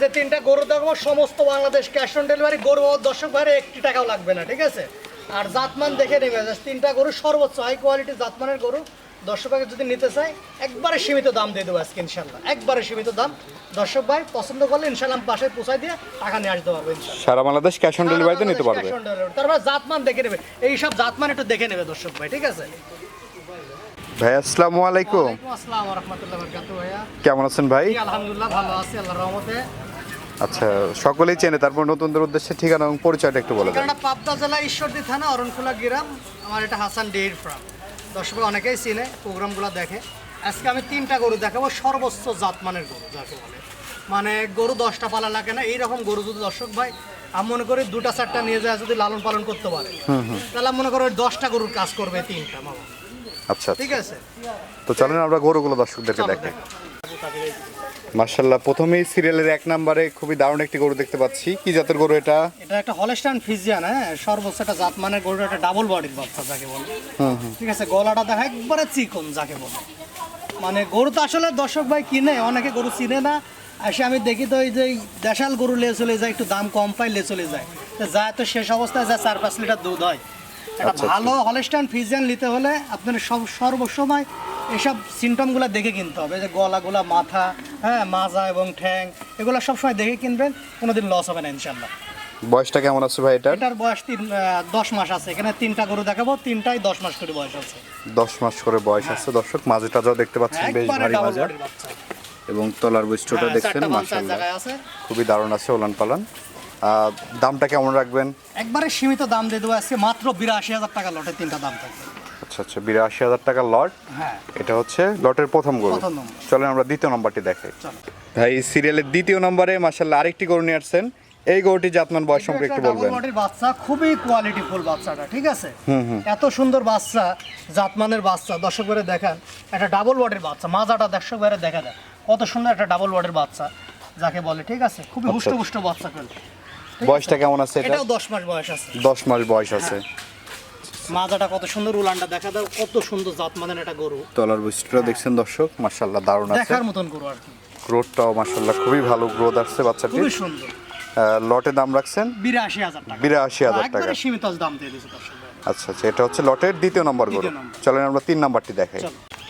যে তিনটা গরু দেখব সমস্ত বাংলাদেশ ক্যাশ অন ডেলিভারি গরু দর্শক ভাইয়ের একটি টাকাও লাগবে না ঠিক আছে? আর জাতমান দেখে নেবে তিনটা গরু সর্বোচ্চ হাই কোয়ালিটি জাতমানের গরু দর্শক ভাই যদি নিতে চাই একবারে সীমিত দাম দিয়ে দেবো আজকে ইনশাল্লাহ একবারে সীমিত দাম। দর্শক ভাই পছন্দ করলে ইনশাল্লাহ বাসায় পৌঁছাই দিয়ে টাকা নিয়ে আসতে পারব সারা বাংলাদেশ ক্যাশ অন ডেলিভারিতে নিতে পারবে। তারপর জাতমান দেখে নেবে। এইসব জাতমান একটু দেখে নেবে দর্শক ভাই ঠিক আছে? ভাই আসসালামু আলাইকুম। ওয়ালাইকুম আসসালাম ওয়া রাহমাতুল্লাহি ভাইয়া। কেমন আছেন ভাই? আলহামদুলিল্লাহ ভালো আছি আল্লাহর রহমতে। আচ্ছা সকলেই চেনে তারপর নতুনদের উদ্দেশ্যে ঠিকানা এবং পরিচয়টা একটু বলে দেন। পাবদা জেলা ঈশ্বরদী থানা অরণখোলা গ্রাম। আমার এটা হাসান ডেইর ফার্ম। দর্শক অনেকেই চিনে প্রোগ্রামগুলো দেখে। আজকে আমি তিনটা গরু দেখাবো সর্বোচ্চ জাতমানের গরু যাকে বলে। মানে গরু দশটা পালা লাগে না এইরকম গরু যদি দর্শক ভাই আমি মনে করি দুটা চারটা নিয়ে যায় যদি লালন পালন করতে পারে। তাহলে মনে করি দশটা গরুর কাজ করবে তিনটা মামা। আচ্ছা ঠিক আছে। তো চলেন আমরা গরুগুলো দর্শকদেরকে দেখাই। দেখো। মার্শাল্লাহ প্রথমেই সিরিয়ালের এক নম্বরে খুবই দারুণ একটি গরু দেখতে পাচ্ছি। কি জাতের গরু এটা? এটা একটা হলস্টাইন ফিজিয়ান হ্যাঁ? সর্বোচ্চ একটা জাত মানে গরুর একটা ডাবল বডির বাচ্চা যাকে বলে। ঠিক আছে গলাটা দেখা একবারে চিকন যাকে বলে। মানে গরু তো আসলে দর্শক ভাই কিনে অনেকে গরু চিনে না। আসে আমি দেখি তো এই যে দেশাল গরু লে চলে যায় একটু দাম কম পাই লে চলে যায়। যায় তো শেষ অবস্থায় যায় চার পাঁচ লিটার দুধ হয়। একটা আচ্ছা, ভালো হলস্টাইন ফিজিয়ান নিতে হলে আপনার সব সর্বসময় এসব সিমটমগুলো দেখে কিনতে হবে। যে গলাগুলা মাথা হ্যাঁ মাজা এবং ঠ্যাং এগুলো সবসময় দেখে কিনবেন কোনোদিন লস হবে না ইনশাল্লাহ বয়সটা কেমন আছে ভাই এটার? এটার বয়স তিন দশ মাস আছে। এখানে তিনটা গরু দেখাবো তিনটাই দশ মাস করে বয়স আছে। দশ মাস করে বয়স আছে। দর্শক মাঝে টাজাও দেখতে পাচ্ছেন বেশ ভারী মাজা। এবং তলার বৈশিষ্ট্যটা হ্যাঁ, দেখছেন আছে। খুবই দারুণ আছে ওলান পালান দামটা কেমন রাখবেন? একবারে সীমিত দাম দিয়ে দেবো আজকে মাত্র বিরাশি হাজার টাকা লটে তিনটা দাম থাকবে। আচ্ছা আচ্ছা বিরাশি হাজার টাকা লট। হ্যাঁ। এটা হচ্ছে লটের প্রথম গরু। চলেন আমরা দ্বিতীয় নম্বরটি দেখাই। ভাই সিরিয়ালের দ্বিতীয় নম্বরে মার্শাল্লাহ আরেকটি গরু নিয়ে আসছেন। এই গরুটি জাতমান বয়স সম্পর্কে একটু বলবেন। বডির বাচ্চা খুবই কোয়ালিটি ফুল বাচ্চাটা ঠিক আছে? এত সুন্দর বাচ্চা জাতমানের বাচ্চা দর্শক করে দেখান একটা ডাবল বডির বাচ্চা মাজাটা দর্শক করে দেখা যায় কত সুন্দর একটা ডাবল বডির বাচ্চা যাকে বলে ঠিক আছে? খুবই আচ্ছা। হুষ্ট পুষ্ট বাচ্চা কিন্তু। বয়সটা কেমন আছে এটা? এটাও দশ মাস বয়স আছে। দশ মাস বয়স আছে। মাজাটা কত সুন্দর উলানটা দেখা দাও কত সুন্দর জাতমানের একটা গরু। তলার বৈশিষ্ট্যটা দেখছেন দর্শক মার্শাল্লাহ দারুণ আছে। দেখার মতন গরু আর কি। গ্রোথটাও মার্শাল্লাহ খুবই ভালো গ্রোথ আসছে বাচ্চাটি খুবই সুন্দর। লটে দাম রাখছেন? বিরাশি হাজার টাকা। বিরাশি হাজার টাকা। একবারে সীমিত দাম দিয়ে দিয়েছে দর্শক। আচ্ছা আচ্ছা এটা হচ্ছে লটের দ্বিতীয় নম্বর গরু। চলেন আমরা তিন নাম্বারটি দেখাই।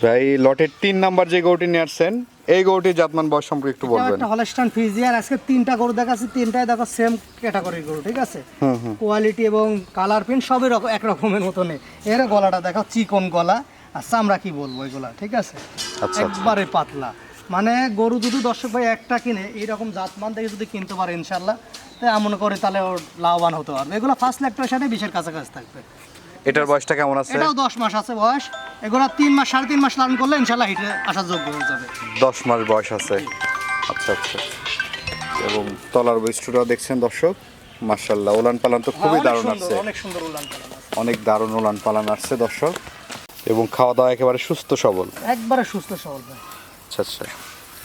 ভাই লটের তিন নাম্বার যে গরুটি নিয়ে আসছেন এই জাতমান বয়স সম্পর্কে একটু বলবেন। একটা হলস্টাইন ফিজিয়ান আজকে তিনটা গরু দেখাচ্ছি তিনটাই দেখো সেম ক্যাটাগরির গরু ঠিক আছে? কোয়ালিটি এবং কালার প্রিন্ট সবই রকম এক রকমের মতনে এর গলাটা দেখো চিকন গলা আর চামড়া কি বলব এগুলা ঠিক আছে? আচ্ছা। একবারে পাতলা। মানে গরু যদি দর্শক ভাই একটা কিনে এইরকম জাতমান থেকে যদি কিনতে পারে ইনশাল্লাহ তাই আমি মনে করি তাহলে লাভবান হতে পারবে। এগুলো ফার্স্ট ল্যাকটার সাথে বিশের কাছাকাছি থাকবে। এটার বয়সটা কেমন আছে? এটাও দশ মাস আছে বয়স। এগুলো তিন মাস সাড়ে তিন মাস লালন করলে ইনশাল্লাহ হিটে আসার যোগ্য হয়ে যাবে। দশ মাস বয়স আছে। আচ্ছা আচ্ছা। এবং তলার বৈশিষ্ট্যটাও দেখছেন দর্শক? মার্শাল্লাহ ওলান পালান তো খুবই দারুণ আছে। অনেক সুন্দর উলান পালান আছে। অনেক দারুণ ওলান পালান আসছে দর্শক। এবং খাওয়া দাওয়া একেবারে সুস্থ সবল। একবারে সুস্থ সবল আচ্ছা আচ্ছা।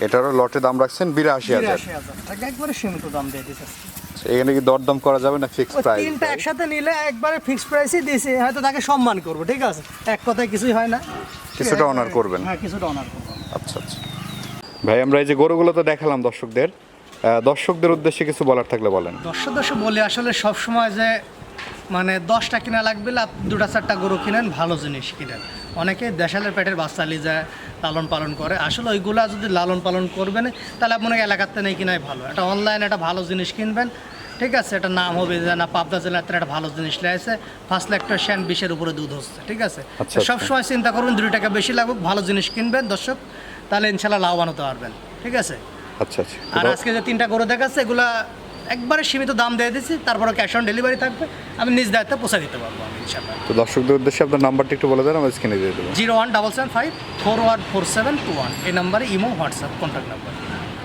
এটারও লটে দাম রাখছেন বিরাশি হাজার। একবারে সীমিত দাম দিয়ে দিতেছে। আচ্ছা, এখানে কি দরদাম করা যাবে না ফিক্সড প্রাইস তিনটা একসাথে নিলে একবারে ফিক্সড প্রাইসই দিয়েছি হয়তো তাকে সম্মান করব ঠিক আছে? এক কথায় কিছুই হয় না। কিছুটা honor করবেন। হ্যাঁ কিছুটা অনার করব। আচ্ছা আচ্ছা। ভাই আমরা এই যে গরুগুলো তো দেখালাম দর্শকদের দর্শকদের উদ্দেশ্যে কিছু বলার থাকলে বলেন। দর্শক দর্শক বলি আসলে সব সময় যে মানে দশটা কিনা লাগবে দুটা চারটা গরু কিনেন ভালো জিনিস কিনেন। অনেকে দেশালের পেটের বাচ্চা যায় লালন পালন করে। আসলে ওইগুলা যদি লালন পালন করবেন তাহলে আপনাকে এলাকাতে নেই কিনাই ভালো। একটা অনলাইন একটা ভালো জিনিস কিনবেন ঠিক আছে এটা নাম হবে যে না পাবদা জেলাতে একটা ভালো জিনিস লেগেছে। ফার্স্ট একটা শ্যান বিশের উপরে দুধ হচ্ছে ঠিক আছে? আচ্ছা, সব সময় চিন্তা করবেন দুই টাকা বেশি লাগুক ভালো জিনিস কিনবেন দর্শক তাহলে ইনশাল্লাহ লাভবান হতে পারবেন ঠিক আছে? আচ্ছা আচ্ছা। আর আজকে যে তিনটা গরু দেখাচ্ছে এগুলা একবারে সীমিত দাম দিয়ে দিচ্ছি তারপরে ক্যাশ অন ডেলিভারি থাকবে আমি নিজ দায়িত্বে পৌঁছে দিতে পারব আমি ইনশাল্লাহ তো দর্শকদের উদ্দেশ্যে আপনার নাম্বারটা একটু বলে দেন আমি স্ক্রিনে দিয়ে দেবো। Zero one double seven five four one four seven two one এই নাম্বারে ইমো হোয়াটসঅ্যাপ কন্ট্যাক্ট নাম্বার